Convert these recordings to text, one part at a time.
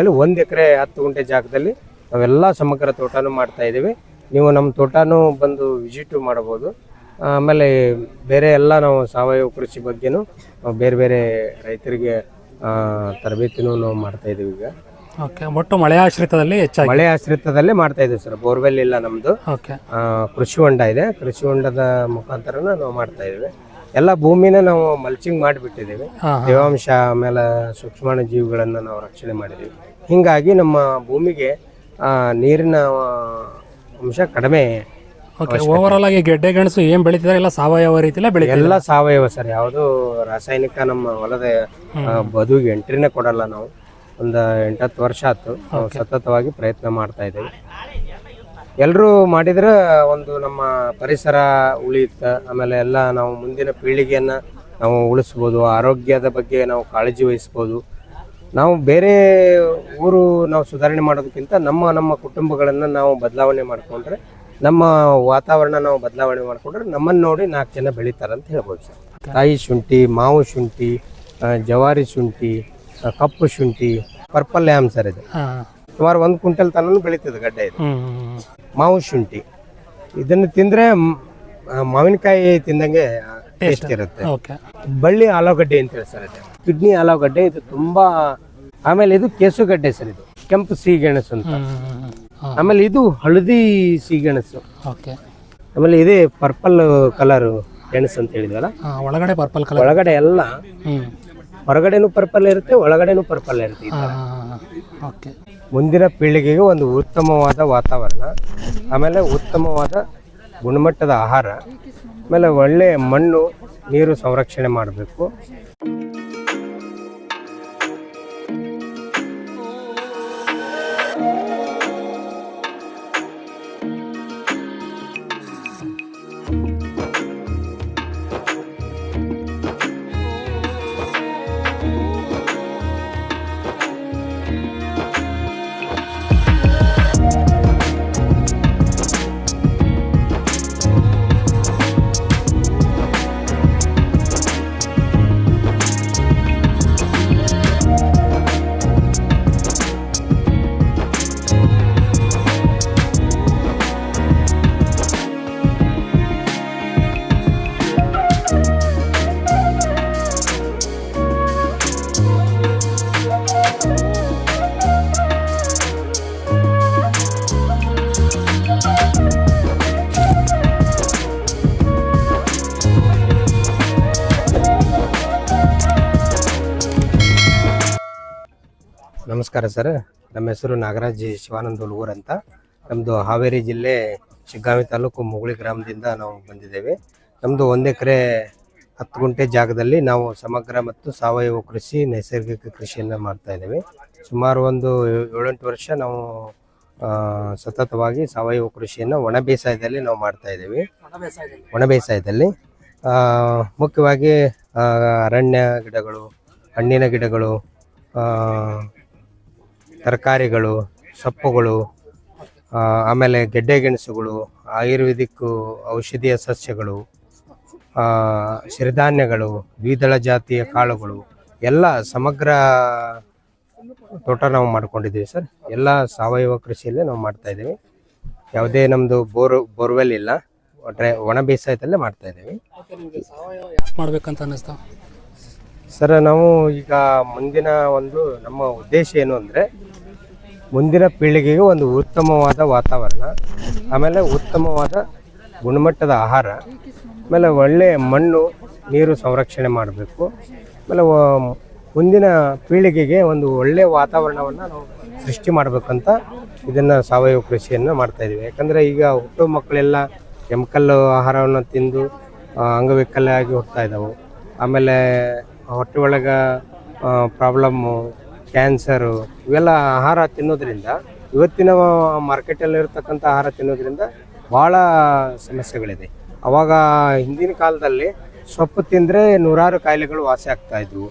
ಅಲ್ಲಿ ಒಂದ್ ಎಕರೆ ಹತ್ತು ಗುಂಟೆ ಜಾಗದಲ್ಲಿ ನಾವೆಲ್ಲ ಸಮಗ್ರ ತೋಟನೂ ಮಾಡ್ತಾ ಇದ್ದೀವಿ. ನೀವು ನಮ್ಮ ತೋಟನೂ ಬಂದು ವಿಸಿಟು ಮಾಡಬಹುದು. ಆಮೇಲೆ ಬೇರೆ ಎಲ್ಲ ನಾವು ಸಾವಯವ ಕೃಷಿ ಬಗ್ಗೆನೂ ಬೇರೆ ಬೇರೆ ರೈತರಿಗೆ ತರಬೇತಿನೂ ನಾವು ಮಾಡ್ತಾ ಇದೀವಿ ಈಗ. ಓಕೆ ಒಟ್ಟು ಮಳೆ ಆಶ್ರಿತದಲ್ಲಿ ಹೆಚ್ಚಾಗಿ? ಮಳೆ ಆಶ್ರಿತದಲ್ಲೇ ಮಾಡ್ತಾ ಇದ್ದೀವಿ ಸರ್ ಬೋರ್ವೆಲ್ ಇಲ್ಲ ನಮ್ಮದು ಓಕೆ ಕೃಷಿ ಹೊಂಡ ಇದೆ ಕೃಷಿ ಹೊಂಡದ ಮುಖಾಂತರನ ನಾವು ಮಾಡ್ತಾ ಇದ್ದೀವಿ. ಎಲ್ಲ ಭೂಮಿನ ನಾವು ಮಲ್ಚಿಂಗ್ ಮಾಡಿಬಿಟ್ಟಿದ್ದೀವಿ. ತೇವಾಂಶ ಆಮೇಲೆ ಸೂಕ್ಷ್ಮಾಣು ಜೀವಿಗಳನ್ನು ನಾವು ರಕ್ಷಣೆ ಮಾಡಿದ್ದೀವಿ. ಹಿಂಗಾಗಿ ನಮ್ಮ ಭೂಮಿಗೆ ನೀರಿನ ಅಂಶ ಕಡಿಮೆ ಓಕೆ ಓವರಾಲ್ ಆಗಿ ಗೆಡ್ಡೆ ಗೆಣಸು ಏನ್ ಬೆಳಿತಿದ್ದಾರೆ ಎಲ್ಲ ಸಾವಯವ ರೀತಿಯಲ್ಲ ಬೆಳಿ ಎಲ್ಲ ಸಾವಯವ ಸರ್. ಯಾವುದು ರಾಸಾಯನಿಕ ನಮ್ಮ ಹೊಲದ ಬದು ಬದುವಿಗೆ ಎಂಟ್ರಿನೇ ಕೊಡಲ್ಲ ನಾವು. ಒಂದು ಎಂಟತ್ತು ವರ್ಷ ಆಯ್ತು. ನಾವು ಸತತವಾಗಿ ಪ್ರಯತ್ನ ಮಾಡ್ತಾ ಇದ್ದೀವಿ. ಎಲ್ಲರೂ ಮಾಡಿದ್ರೆ ಒಂದು ನಮ್ಮ ಪರಿಸರ ಉಳಿಯುತ್ತೆ ಆಮೇಲೆ ಎಲ್ಲ ನಾವು ಮುಂದಿನ ಪೀಳಿಗೆಯನ್ನು ನಾವು ಉಳಿಸ್ಬೋದು ಆರೋಗ್ಯದ ಬಗ್ಗೆ ನಾವು ಕಾಳಜಿ ವಹಿಸ್ಬೋದು. ನಾವು ಬೇರೆ ಊರು ನಾವು ಸುಧಾರಣೆ ಮಾಡೋದಕ್ಕಿಂತ ನಮ್ಮ ನಮ್ಮ ಕುಟುಂಬಗಳನ್ನು ನಾವು ಬದಲಾವಣೆ ಮಾಡಿಕೊಂಡ್ರೆ ನಮ್ಮ ವಾತಾವರಣ ನಾವು ಬದಲಾವಣೆ ಮಾಡಿಕೊಂಡ್ರೆ ನಮ್ಮನ್ನು ನೋಡಿ ನಾಲ್ಕು ಜನ ಬೆಳೀತಾರೆ ಅಂತ ಹೇಳ್ಬೋದು ಸರ್. ತಾಯಿ ಶುಂಠಿ ಮಾವು ಶುಂಠಿ ಜವಾರಿ ಶುಂಠಿ ಕಪ್ಪು ಶುಂಠಿ ಪರ್ಪಲ್ ಲ್ಯಾಮ್ ಸರ್ ಇದು. ಸುಮಾರು ಒಂದು ಕ್ವಿಂಟಲ್ ತನ ಬೆಳೀತದೆ ಗಡ್ಡೆ ಇದು. ಮಾವು ಶುಂಠಿ ಇದನ್ನು ತಿಂದರೆ ಮಾವಿನಕಾಯಿ ತಿಂದಂಗೆ ಟೇಸ್ಟ್ ಇರುತ್ತೆ. ಓಕೆ ಬಳ್ಳಿ ಆಲೂಗಡ್ಡೆ ಅಂತ ಹೇಳಿ ಸರ್ ಕಿಡ್ನಿ ಆಲೂಗಡ್ಡೆ ಇದು ತುಂಬಾ ಆಮೇಲೆ ಇದು ಕೆಸುಗಡ್ಡೆ ಸರ್ ಇದು. ಕೆಂಪು ಸಿಹಿಗೆಣಸು ಅಂತ. ಆಮೇಲೆ ಇದು ಹಳದಿ ಸಿಹಿಗೆಣಸು. ಓಕೆ ಆಮೇಲೆ ಇದೇ ಪರ್ಪಲ್ ಕಲರ್ ಗೆಣಸು ಅಂತ ಹೇಳಿದ್ವಲ್ಲ? ಒಳಗಡೆ ಪರ್ಪಲ್ ಕಲರ್. ಒಳಗಡೆ ಎಲ್ಲ ಹೊರಗಡೆನೂ ಪರ್ಪಲ್ ಇರುತ್ತೆ ಒಳಗಡೆನೂ ಪರ್ಪಲ್ ಇರುತ್ತೆ ಈ ತರ. ಓಕೆ ಮುಂದಿನ ಪೀಳಿಗೆಗೆ ಒಂದು ಉತ್ತಮವಾದ ವಾತಾವರಣ ಆಮೇಲೆ ಉತ್ತಮವಾದ ಗುಣಮಟ್ಟದ ಆಹಾರ ಆಮೇಲೆ ಒಳ್ಳೆ ಮಣ್ಣು ನೀರು ಸಂರಕ್ಷಣೆ ಮಾಡಬೇಕು ನಮಸ್ಕಾರ ಸರ್. ನಮ್ಮ ಹೆಸರು ನಾಗರಾಜ್ ಶಿವಾನಂದ ಹುಲ್ಗೂರ್ ಅಂತ. ನಮ್ಮದು ಹಾವೇರಿ ಜಿಲ್ಲೆ ಶಿಗ್ಗಾವಿ ತಾಲೂಕು ಮುಗುಳಿ ಗ್ರಾಮದಿಂದ ನಾವು ಬಂದಿದ್ದೇವೆ. ನಮ್ಮದು ಒಂದು ಎಕರೆ ಹತ್ತು ಗುಂಟೆ ಜಾಗದಲ್ಲಿ ನಾವು ಸಮಗ್ರ ಮತ್ತು ಸಾವಯವ ಕೃಷಿ, ನೈಸರ್ಗಿಕ ಕೃಷಿಯನ್ನು ಮಾಡ್ತಾ ಇದ್ದೇವೆ. ಸುಮಾರು ಒಂದು ಏಳೆಂಟು ವರ್ಷ ನಾವು ಸತತವಾಗಿ ಸಾವಯವ ಕೃಷಿಯನ್ನು ಒಣ ಬೇಸಾಯದಲ್ಲಿ ನಾವು ಮಾಡ್ತಾ ಇದ್ದೇವೆ. ಒಣ ಬೇಸಾಯದಲ್ಲಿ ಮುಖ್ಯವಾಗಿ ಅರಣ್ಯ ಗಿಡಗಳು, ಹಣ್ಣಿನ ಗಿಡಗಳು ತರಕಾರಿಗಳು, ಸೊಪ್ಪುಗಳು ಆಮೇಲೆ ಗೆಡ್ಡೆ ಗೆಣಸುಗಳು ಆಯುರ್ವೇದಿಕ್ ಔಷಧೀಯ ಸಸ್ಯಗಳು ಸಿರಿಧಾನ್ಯಗಳು, ದ್ವಿದಳ ಜಾತಿಯ ಕಾಳುಗಳು, ಎಲ್ಲ ಸಮಗ್ರ ತೋಟ ನಾವು ಮಾಡ್ಕೊಂಡಿದ್ದೀವಿ ಸರ್. ಎಲ್ಲ ಸಾವಯವ ಕೃಷಿಯಲ್ಲೇ ನಾವು ಮಾಡ್ತಾ ಇದ್ದೀವಿ. ಯಾವುದೇ ನಮ್ಮದು ಬೋರ್, ಬೋರ್ವೆಲ್ ಇಲ್ಲ. ಒಣ ಬೇಸಾಯದಲ್ಲೇ ಮಾಡ್ತಾ ಇದ್ದೀವಿ. ಅನ್ನಿಸ್ತಾ? ಸರ್, ನಾವು ಈಗ ಮುಂದಿನ ಒಂದು ನಮ್ಮ ಉದ್ದೇಶ ಏನು ಅಂದರೆ ಮುಂದಿನ ಪೀಳಿಗೆಗೆ ಒಂದು ಉತ್ತಮವಾದ ವಾತಾವರಣ, ಆಮೇಲೆ ಉತ್ತಮವಾದ ಗುಣಮಟ್ಟದ ಆಹಾರ, ಆಮೇಲೆ ಒಳ್ಳೆಯ ಮಣ್ಣು, ನೀರು ಸಂರಕ್ಷಣೆ ಮಾಡಬೇಕು. ಆಮೇಲೆ ಮುಂದಿನ ಪೀಳಿಗೆಗೆ ಒಂದು ಒಳ್ಳೆಯ ವಾತಾವರಣವನ್ನು ನಾವು ಸೃಷ್ಟಿ ಮಾಡಬೇಕಂತ ಇದನ್ನು ಸಾವಯವ ಕೃಷಿಯನ್ನು ಮಾಡ್ತಾ ಇದ್ದೀವಿ ಯಾಕಂದರೆ ಈಗ ಹುಟ್ಟು ಮಕ್ಕಳೆಲ್ಲ ಕೆಮಿಕಲ್ ಆಹಾರವನ್ನು ತಿಂದು ಅಂಗವೈಕಲ್ಯ ಆಗಿ ಹೋಗ್ತಾ ಇದ್ದಾವೆ ಆಮೇಲೆ ಹೊಟ್ಟೆ ಒಳಗೆ ಪ್ರಾಬ್ಲಮ್ಮು ಕ್ಯಾನ್ಸರು ಇವೆಲ್ಲ ಆಹಾರ ತಿನ್ನೋದ್ರಿಂದ ಇವತ್ತಿನ ಮಾರ್ಕೆಟಲ್ಲಿ ಇರತಕ್ಕಂಥ ಆಹಾರ ತಿನ್ನೋದ್ರಿಂದ ಭಾಳ ಸಮಸ್ಯೆಗಳಿದೆ. ಅವಾಗ ಹಿಂದಿನ ಕಾಲದಲ್ಲಿ ಸೊಪ್ಪು ತಿಂದರೆ ನೂರಾರು ಕಾಯಿಲೆಗಳು ವಾಸಿ ಆಗ್ತಾ ಇದ್ವು.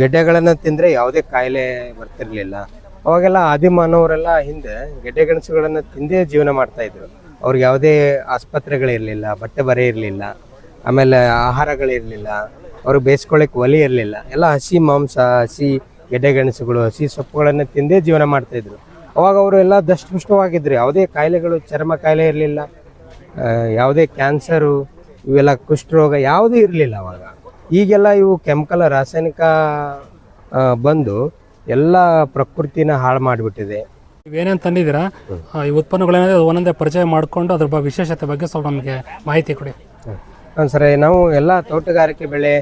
ಗೆಡ್ಡೆಗಳನ್ನ ತಿಂದರೆ ಯಾವುದೇ ಕಾಯಿಲೆ ಬರ್ತಿರ್ಲಿಲ್ಲ. ಅವಾಗೆಲ್ಲ ಆದಿಮಾನವರೆಲ್ಲ ಹಿಂದೆ ಗೆಡ್ಡೆ ಗೆಣಸುಗಳನ್ನು ತಿಂದೇ ಜೀವನ ಮಾಡ್ತಾ ಇದ್ರು. ಅವ್ರಿಗೆ ಯಾವುದೇ ಆಸ್ಪತ್ರೆಗಳಿರಲಿಲ್ಲ ಬಟ್ಟೆ ಬರೆ ಇರಲಿಲ್ಲ ಆಮೇಲೆ ಆಹಾರಗಳಿರಲಿಲ್ಲ. ಅವ್ರಿಗೆ ಬೇಯಿಸ್ಕೊಳ್ಳಿಕ್ಕೆ ಒಲೆ ಇರಲಿಲ್ಲ. ಎಲ್ಲ ಹಸಿ ಮಾಂಸ ಹಸಿ ಗೆಡ್ಡೆ ಗೆಣಸುಗಳು ಹಸಿ ಸೊಪ್ಪುಗಳನ್ನು ತಿಂದೇ ಜೀವನ ಮಾಡ್ತಾಯಿದ್ರು ಅವಾಗ ಅವರು ಎಲ್ಲ ದಷ್ಟಪುಷ್ಟವಾಗಿದ್ರು. ಯಾವುದೇ ಕಾಯಿಲೆಗಳು ಚರ್ಮ ಕಾಯಿಲೆ ಇರಲಿಲ್ಲ ಯಾವುದೇ ಕ್ಯಾನ್ಸರು ಇವೆಲ್ಲ ಕುಷ್ಠರೋಗ ಯಾವುದೂ ಇರಲಿಲ್ಲ ಅವಾಗ. ಈಗೆಲ್ಲ ಇವು ಕೆಮಿಕಲ್ ರಾಸಾಯನಿಕ ಬಂದು ಎಲ್ಲ ಪ್ರಕೃತಿನ ಹಾಳು ಮಾಡಿಬಿಟ್ಟಿದೆ. ನೀವೇನೇನು ತಂದಿದ್ದೀರಾ? ಈ ಉತ್ಪನ್ನಗಳೇನಾದ್ರೆ ಒಂದೊಂದೇ ಪರಿಚಯ ಮಾಡಿಕೊಂಡು ಅದ್ರ ವಿಶೇಷತೆ ಬಗ್ಗೆ ಸ್ವಲ್ಪ ನಮಗೆ ಮಾಹಿತಿ ಕೊಡಿ. ಸರ್ ನಾವು ಎಲ್ಲ ತೋಟಗಾರಿಕೆ ಬೆಳೆ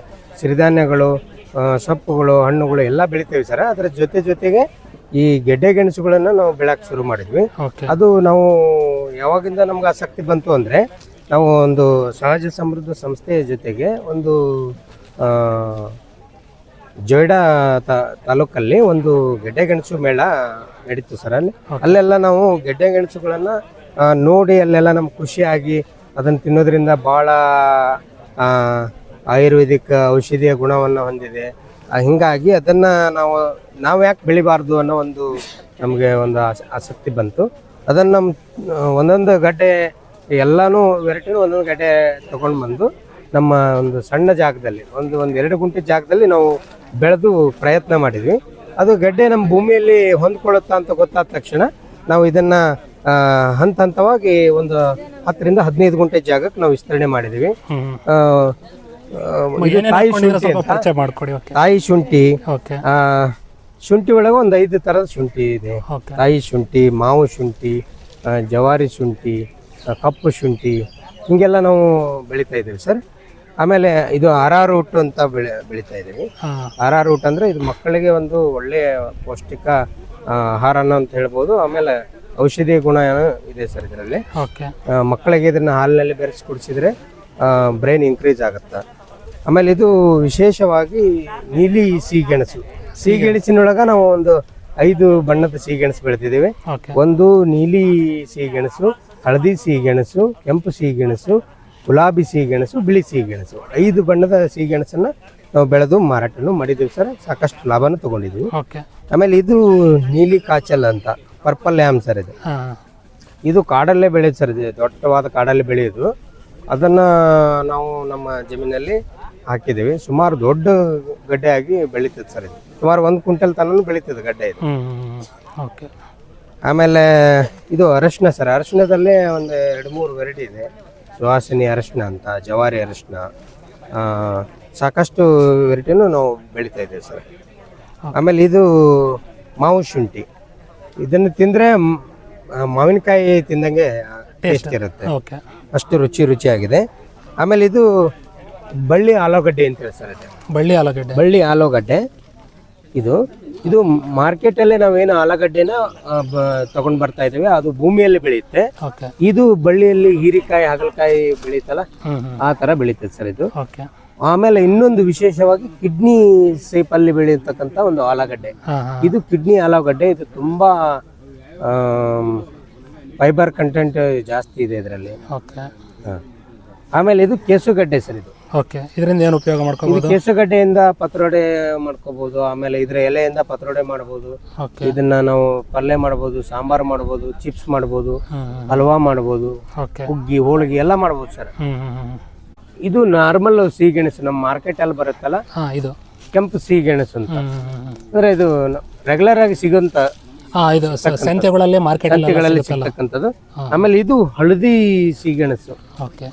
ಸಿರಿಧಾನ್ಯಗಳು ಸೊಪ್ಪುಗಳು ಹಣ್ಣುಗಳು ಎಲ್ಲ ಬೆಳಿತೇವೆ ಸರ್. ಅದರ ಜೊತೆ ಜೊತೆಗೆ ಈ ಗೆಡ್ಡೆ ಗೆಣಸುಗಳನ್ನು ನಾವು ಬೆಳಕ್ ಶುರು ಮಾಡಿದ್ವಿ. ಅದು ನಾವು ಯಾವಾಗಿಂದ ನಮ್ಗೆ ಆಸಕ್ತಿ ಬಂತು ಅಂದರೆ ನಾವು ಒಂದು ಸಹಜ ಸಮೃದ್ಧ ಸಂಸ್ಥೆಯ ಜೊತೆಗೆ ಒಂದು ಜೊಯ್ಡಾ ತಾಲೂಕಲ್ಲಿ ಒಂದು ಗೆಡ್ಡೆ ಗೆಣಸು ಮೇಳ ನಡೀತು ಸರ್ ಅಲ್ಲಿ. ಅಲ್ಲೆಲ್ಲ ನಾವು ಗೆಡ್ಡೆ ಗೆಣಸುಗಳನ್ನು ನೋಡಿ ಅಲ್ಲೆಲ್ಲ ನಮ್ಗೆ ಖುಷಿಯಾಗಿ ಅದನ್ನು ತಿನ್ನೋದ್ರಿಂದ ಭಾಳ ಆಯುರ್ವೇದಿಕ್ ಔಷಧಿಯ ಗುಣವನ್ನು ಹೊಂದಿದೆ. ಹೀಗಾಗಿ ಅದನ್ನು ನಾವು ನಾವು ಯಾಕೆ ಬೆಳಿಬಾರ್ದು ಅನ್ನೋ ಒಂದು ನಮಗೆ ಒಂದು ಆಸ- ಆಸಕ್ತಿ ಬಂತು. ಅದನ್ನು ನಮ್ಮ ಒಂದೊಂದು ಗಡ್ಡೆ, ಎಲ್ಲಾನು ವೆರೈಟಿನೂ ಒಂದೊಂದು ಗಡ್ಡೆ ತೊಗೊಂಡು ಬಂದು ನಮ್ಮ ಒಂದು ಸಣ್ಣ ಜಾಗದಲ್ಲಿ, ಒಂದು ಒಂದು ಎರಡು ಗುಂಟೆ ಜಾಗದಲ್ಲಿ ನಾವು ಬೆಳೆದು ಪ್ರಯತ್ನ ಮಾಡಿದ್ವಿ. ಅದು ಗಡ್ಡೆ ನಮ್ಮ ಭೂಮಿಯಲ್ಲಿ ಹೊಂದ್ಕೊಳ್ಳುತ್ತಾ ಅಂತ ಗೊತ್ತಾದ ತಕ್ಷಣ ನಾವು ಇದನ್ನ ಹಂತ ಹಂತವಾಗಿ ಒಂದು ಹತ್ತರಿಂದ ಹದಿನೈದು ಗುಂಟೆ ಜಾಗಕ್ಕೆ ನಾವು ವಿಸ್ತರಣೆ ಮಾಡಿದೀವಿ. ತಾಯಿ ಶುಂಠಿ ತಾಯಿ ಶುಂಠಿ ಶುಂಠಿ ಒಳಗೆ ಒಂದು ಐದು ತರದ ಶುಂಠಿ ಇದೆ. ತಾಯಿ ಶುಂಠಿ ಮಾವು ಶುಂಠಿ ಜವಾರಿ ಶುಂಠಿ ಕಪ್ಪು ಶುಂಠಿ ಹಿಂಗೆಲ್ಲ ನಾವು ಬೆಳೀತಾ ಇದ್ದೀವಿ ಸರ್. ಆಮೇಲೆ ಇದು ಆರ್ ರೂಟ್ ಅಂತ ಬೆಳೆ ಬೆಳೀತಾ ಇದ್ದೀವಿ. ಅರಾರೂಟ್ ಅಂದರೆ ಇದು ಮಕ್ಕಳಿಗೆ ಒಂದು ಒಳ್ಳೆಯ ಪೌಷ್ಟಿಕ ಆಹಾರನ ಅಂತ ಹೇಳ್ಬೋದು. ಆಮೇಲೆ ಔಷಧಿ ಗುಣ ಇದೆ ಸರ್ ಇದರಲ್ಲಿ. ಓಕೆ. ಮಕ್ಕಳಿಗೆ ಇದನ್ನ ಹಾಲಿನಲ್ಲಿ ಬೆರೆಸಿ ಕುಡಿಸಿದ್ರೆ ಬ್ರೈನ್ ಇನ್ಕ್ರೀಸ್ ಆಗುತ್ತೆ? ಆಮೇಲೆ ಇದು ವಿಶೇಷವಾಗಿ ನೀಲಿ ಸಿಹಿಗೆಣಸು. ಸಿಹಿಗೆಣಸಿನೊಳಗ ನಾವು ಒಂದು ಐದು ಬಣ್ಣದ ಸಿಹಿಗೆಣಸು ಬೆಳೆದಿದ್ದೀವಿ. ಒಂದು ನೀಲಿ ಸಿಹಿಗೆಣಸು ಹಳದಿ ಸಿಹಿಗೆಣಸು ಕೆಂಪು ಸಿಹಿಗೆಣಸು ಗುಲಾಬಿ ಸಿಹಿಗೆಣಸು ಬಿಳಿ ಸಿಹಿಗೆಣಸು. ಐದು ಬಣ್ಣದ ಸಿಹಿಗೆಣಸನ್ನ ನಾವು ಬೆಳೆದು ಮಾರಾಟನು ಮಾಡಿದ್ದೀವಿ ಸರ್. ಸಾಕಷ್ಟು ಲಾಭನ ತಗೊಂಡಿದ್ದೀವಿ. ಆಮೇಲೆ ಇದು ನೀಲಿ ಕಾಚಲ್ ಅಂತ. ಪರ್ಪಲ್ ಲ್ಯಾಮ್ ಸರ್ ಇದು. ಹಾಂ. ಇದು ಕಾಡಲ್ಲೇ ಬೆಳೆಯುತ್ತೆ ಸರ್ ಇದು ದೊಡ್ಡವಾದ ಕಾಡಲ್ಲೇ ಬೆಳೆಯೋದು. ಅದನ್ನು ನಾವು ನಮ್ಮ ಜಮೀನಲ್ಲಿ ಹಾಕಿದ್ದೀವಿ. ಸುಮಾರು ದೊಡ್ಡ ಗಡ್ಡೆ ಆಗಿ ಬೆಳೀತದೆ ಸರ್ ಇದು. ಸುಮಾರು ಒಂದು ಕ್ವಿಂಟಲ್ ತನೂ ಬೆಳೀತದೆ ಗಡ್ಡೆ ಇದು. ಓಕೆ ಆಮೇಲೆ ಇದು ಅರಶಿನ ಸರ್ ಅರಶಿನದಲ್ಲೇ ಒಂದು ಎರಡು ಮೂರು ವೆರೈಟಿ ಇದೆ. ಸುವಾಸಿನಿ ಅರಶಿನ ಅಂತ ಜವಾರಿ ಅರಶಿನ ಸಾಕಷ್ಟು ವೆರೈಟಿನೂ ನಾವು ಬೆಳೀತಾ ಇದ್ದೇವೆ ಸರ್. ಆಮೇಲೆ ಇದು ಮಾವು ಶುಂಠಿ. ಇದನ್ನು ತಿಂದರೆ ಮಾವಿನಕಾಯಿ ತಿಂದಂಗೆ ಟೇಸ್ಟ್ ಇರುತ್ತೆ. ಓಕೆ ಅಷ್ಟು ರುಚಿ ರುಚಿಯಾಗಿದೆ. ಆಮೇಲೆ ಇದು ಬಳ್ಳಿ ಆಲೂಗಡ್ಡೆ ಅಂತ ಹೇಳಿ ಸರ್ ಬಳ್ಳಿ ಆಲೂಗಡ್ಡೆ. ಬಳ್ಳಿ ಆಲೂಗಡ್ಡೆ. ಇದು ಇದು ಮಾರ್ಕೆಟಲ್ಲೇ ನಾವೇನು ಆಲೂಗಡ್ಡೆನ ತಗೊಂಡ್ ಬರ್ತಾ ಇದ್ದೇವೆ. ಅದು ಭೂಮಿಯಲ್ಲಿ ಬೆಳೆಯುತ್ತೆ. ಇದು ಬಳ್ಳಿಯಲ್ಲಿ ಹೀರಿಕಾಯಿ ಹಾಗಲಕಾಯಿ ಬೆಳೀತಲ್ಲ ಆ ತರ ಬೆಳೀತದೆ ಸರ್ ಇದು. ಓಕೆ ಆಮೇಲೆ ಇನ್ನೊಂದು ವಿಶೇಷವಾಗಿ ಕಿಡ್ನಿ ಸೇಪ್ ಅಲ್ಲಿ ಬೆಳೆಯತಕ್ಕಂತ ಒಂದು ಆಲೂಗಡ್ಡೆ. ಇದು ಕಿಡ್ನಿ ಆಲೂಗಡ್ಡೆ ಇದು ತುಂಬಾ ಫೈಬರ್ ಕಂಟೆಂಟ್ ಜಾಸ್ತಿ ಇದೆ ಇದರಲ್ಲಿ. ಓಕೆ. ಆಮೇಲೆ ಇದು ಕೇಸುಗಡ್ಡೆ ಸರ್ ಇದು. ಓಕೆ. ಇದರಿಂದ ಏನು ಉಪಯೋಗ ಮಾಡ್ಕೋಬಹುದು ಕೆಸುಗಡ್ಡೆಯಿಂದ ಪತ್ರೊಡೆ ಮಾಡ್ಕೋಬಹುದು ಆಮೇಲೆ ಇದ್ರ ಎಲೆಯಿಂದ ಪತ್ರೊಡೆ ಮಾಡಬಹುದು ಇದನ್ನ ನಾವು ಪಲ್ಯ ಮಾಡಬಹುದು ಸಾಂಬಾರ್ ಮಾಡಬಹುದು ಚಿಪ್ಸ್ ಮಾಡಬಹುದು ಹಲ್ವಾ ಮಾಡಬಹುದು ಓಕೆ. ಹುಗ್ಗಿ ಹೋಳಿಗೆ ಎಲ್ಲ ಮಾಡಬಹುದು ಸರ್. ಇದು ನಾರ್ಮಲ್ ಸಿಹಿಗೆಣಸು ನಮ್ಮ ಮಾರ್ಕೆಟ್ ಅಲ್ಲಿ ಬರುತ್ತಲ್ಲ? ಇದು. ಕೆಂಪು ಸಿಹಿಗೆಣಸು ಅಂತ. ಅಂದ್ರೆ ಇದು ರೆಗ್ಯುಲರ್ ಆಗಿ ಸಿಗುವಂತ ಇದು ಸಂತೆಗಳಲ್ಲಿ ಸಂತೆಗಳಲ್ಲಿ ಸಿಗ್ತಕ್ಕಂಥದ್ದು. ಆಮೇಲೆ ಇದು ಹಳದಿ ಸಿಹಿಗೆಣಸು ಓಕೆ.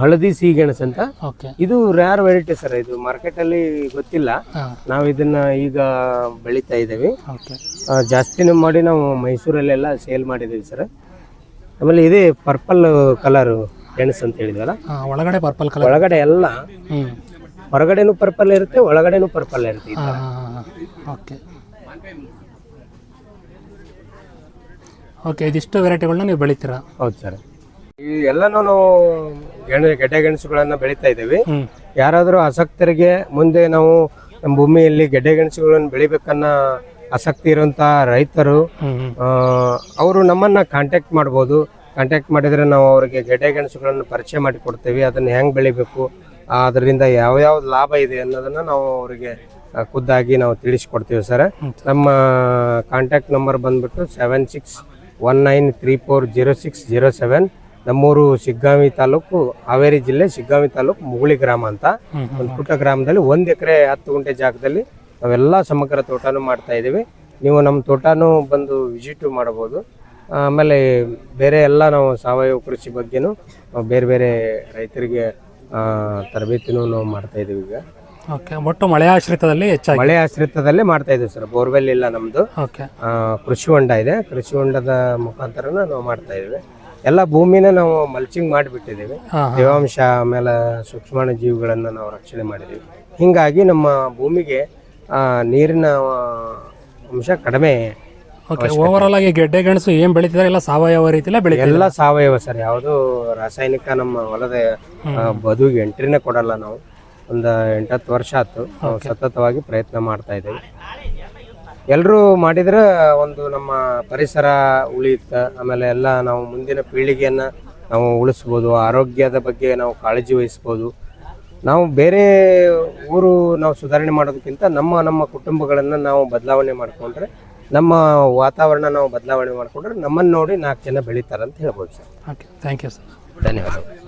ಹಳದಿ ಸಿಹಿಗೆಣಸು ಅಂತ. ಇದು ರೇರ್ ವೆರೈಟಿ ಸರ್ ಇದು ಮಾರ್ಕೆಟ್ ಅಲ್ಲಿ ಗೊತ್ತಿಲ್ಲ. ನಾವು ಇದನ್ನ ಈಗ ಬೆಳೀತಾ ಇದ್ದೇವೆ. ಜಾಸ್ತಿನೂ ಮಾಡಿ ನಾವು ಮೈಸೂರಲ್ಲೆಲ್ಲ ಸೇಲ್ ಮಾಡಿದ್ದೀವಿ ಸರ್. ಆಮೇಲೆ ಇದೇ ಪರ್ಪಲ್ ಕಲರ್ ಗೆಣಸು ಅಂತ ಹೇಳಿದ್ವಲ್ಲ? ಒಳಗಡೆ ಪರ್ಪಲ್ ಕಲರ್ ಒಳಗಡೆ ಎಲ್ಲ ಹೊರಗಡೆನು ಹೊರಗಡೆನೂ ಪರ್ಪಲ್ ಇರುತ್ತೆ ಒಳಗಡೆನು ಪರ್ಪಲ್ ಇರುತ್ತೆ ಈ ಥರ. ಓಕೆ ಓಕೆ ಇದಿಷ್ಟು ವೆರೈಟಿಗಳನ್ನ ನೀವು ಬೆಳಿತೀರಾ? ಹೌದು ಸರ್. ಈ ಎಲ್ಲನೂ ಗೆಣ ಗೆಡ್ಡೆ ಗೆಣಸುಗಳನ್ನ ಬೆಳೀತಾ ಇದ್ದೀವಿ. ಹ್ಞೂ ಯಾರಾದರೂ ಆಸಕ್ತರಿಗೆ ಮುಂದೆ ನಾವು ನಮ್ಮ ಭೂಮಿಯಲ್ಲಿ ಗೆಡ್ಡೆ ಗೆಣಸುಗಳನ್ನು ಬೆಳಿಬೇಕನ್ನ ಆಸಕ್ತಿ ಇರುವಂಥ ರೈತರು ಹ್ಞೂ ಹ್ಞೂ ಅವರು ನಮ್ಮನ್ನ ಕಾಂಟ್ಯಾಕ್ಟ್ ಮಾಡ್ಬೋದು. ಕಾಂಟ್ಯಾಕ್ಟ್ ಮಾಡಿದರೆ ನಾವು ಅವರಿಗೆ ಗೆಡ್ಡೆ ಗೆಣಸುಗಳನ್ನು ಪರಿಚಯ ಮಾಡಿಕೊಡ್ತೇವೆ ಅದನ್ನು ಹೆಂಗೆ ಬೆಳಿಬೇಕು, ಅದರಿಂದ ಯಾವ ಯಾವ ಲಾಭ ಇದೆ ಅನ್ನೋದನ್ನು ನಾವು ಅವರಿಗೆ ಖುದ್ದಾಗಿ ನಾವು ತಿಳಿಸ್ಕೊಡ್ತೀವಿ ಸರ್. ನಮ್ಮ ಕಾಂಟ್ಯಾಕ್ಟ್ ನಂಬರ್ ಬಂದ್ಬಿಟ್ಟು seven six one nine three four zero six zero seven ನಮ್ಮೂರು ಸಿಗ್ಗಾವಿ ತಾಲೂಕು ಹಾವೇರಿ ಜಿಲ್ಲೆ ಸಿಗ್ಗಾವಿ ತಾಲೂಕು ಮುಗುಳಿ ಗ್ರಾಮ ಅಂತ. ಒಂದು ಪುಟ್ಟ ಗ್ರಾಮದಲ್ಲಿ ಒಂದು ಎಕರೆ ಹತ್ತು ಗುಂಟೆ ಜಾಗದಲ್ಲಿ ನಾವೆಲ್ಲ ಸಮಗ್ರ ತೋಟನೂ ಮಾಡ್ತಾ ಇದ್ದೀವಿ. ನೀವು ನಮ್ಮ ತೋಟನೂ ಬಂದು ವಿಸಿಟು ಮಾಡಬಹುದು. ಆಮೇಲೆ ಬೇರೆ ಎಲ್ಲ ನಾವು ಸಾವಯವ ಕೃಷಿ ಬಗ್ಗೆನೂ ನಾವು ಬೇರೆ ಬೇರೆ ರೈತರಿಗೆ ತರಬೇತಿನೂ ನಾವು ಮಾಡ್ತಾ ಇದೀವಿ ಈಗ. ಓಕೆ ಒಟ್ಟು ಮಳೆ ಆಶ್ರಿತದಲ್ಲಿ ಹೆಚ್ಚಾಗಿ? ಮಳೆ ಆಶ್ರಿತದಲ್ಲೇ ಮಾಡ್ತಾ ಇದ್ದೀವಿ ಸರ್ ಬೋರ್ವೆಲ್ ಇಲ್ಲ ನಮ್ಮದು ಓಕೆ. ಕೃಷಿ ಹೊಂಡ ಇದೆ ಕೃಷಿ ಹೊಂಡದ ಮುಖಾಂತರನ ನಾವು ಮಾಡ್ತಾ ಇದ್ದೀವಿ ಎಲ್ಲ ಭೂಮಿನ ನಾವು ಮಲ್ಚಿಂಗ್ ಮಾಡಿಬಿಟ್ಟಿದ್ದೀವಿ ತೇವಾಂಶ ಆಮೇಲೆ ಸೂಕ್ಷ್ಮಾಣು ಜೀವಿಗಳನ್ನು ನಾವು ರಕ್ಷಣೆ ಮಾಡಿದ್ದೀವಿ ಹೀಗಾಗಿ ನಮ್ಮ ಭೂಮಿಗೆ ನೀರಿನ ಅಂಶ ಕಡಿಮೆ ಓಕೆ ಓವರಾಲ್ ಆಗಿ ಗೆಡ್ಡೆ ಗೆಣಸು ಏನ್ ಬೆಳಿತಿದ್ದಾರೆ ಎಲ್ಲ ಸಾವಯವ ರೀತಿಯಲ್ಲ ಬೆಳೀತಿದ್ದಾರೆ. ಎಲ್ಲ ಸಾವಯವ ಸರ್ ಯಾವುದು ರಾಸಾಯನಿಕ ನಮ್ಮ ಹೊಲದ ಬದುವಿಗೆ ಎಂಟ್ರಿನೇ ಕೊಡಲ್ಲ ನಾವು. ಒಂದು ಎಂಟತ್ತು ವರ್ಷ ಆಯ್ತು ನಾವು ಸತತವಾಗಿ ಪ್ರಯತ್ನ ಮಾಡ್ತಾ ಇದ್ದೀವಿ. ಎಲ್ಲರೂ ಮಾಡಿದ್ರೆ ಒಂದು ನಮ್ಮ ಪರಿಸರ ಉಳಿಯುತ್ತೆ ಆಮೇಲೆ ಎಲ್ಲ ನಾವು ಮುಂದಿನ ಪೀಳಿಗೆಯನ್ನ ನಾವು ಉಳಿಸ್ಬೋದು ಆರೋಗ್ಯದ ಬಗ್ಗೆ ನಾವು ಕಾಳಜಿ ವಹಿಸ್ಬೋದು. ನಾವು ಬೇರೆ ಊರು ನಾವು ಸುಧಾರಣೆ ಮಾಡೋದಕ್ಕಿಂತ ನಮ್ಮ ನಮ್ಮ ಕುಟುಂಬಗಳನ್ನು ನಾವು ಬದಲಾವಣೆ ಮಾಡಿಕೊಂಡ್ರೆ ನಮ್ಮ ವಾತಾವರಣ ನಾವು ಬದಲಾವಣೆ ಮಾಡಿಕೊಂಡ್ರೆ ನಮ್ಮನ್ನು ನೋಡಿ ನಾಲ್ಕು ಜನ ಬೆಳೀತಾರಂತ ಹೇಳ್ಬೋದು sir. Okay thank you sir ಧನ್ಯವಾದಗಳು.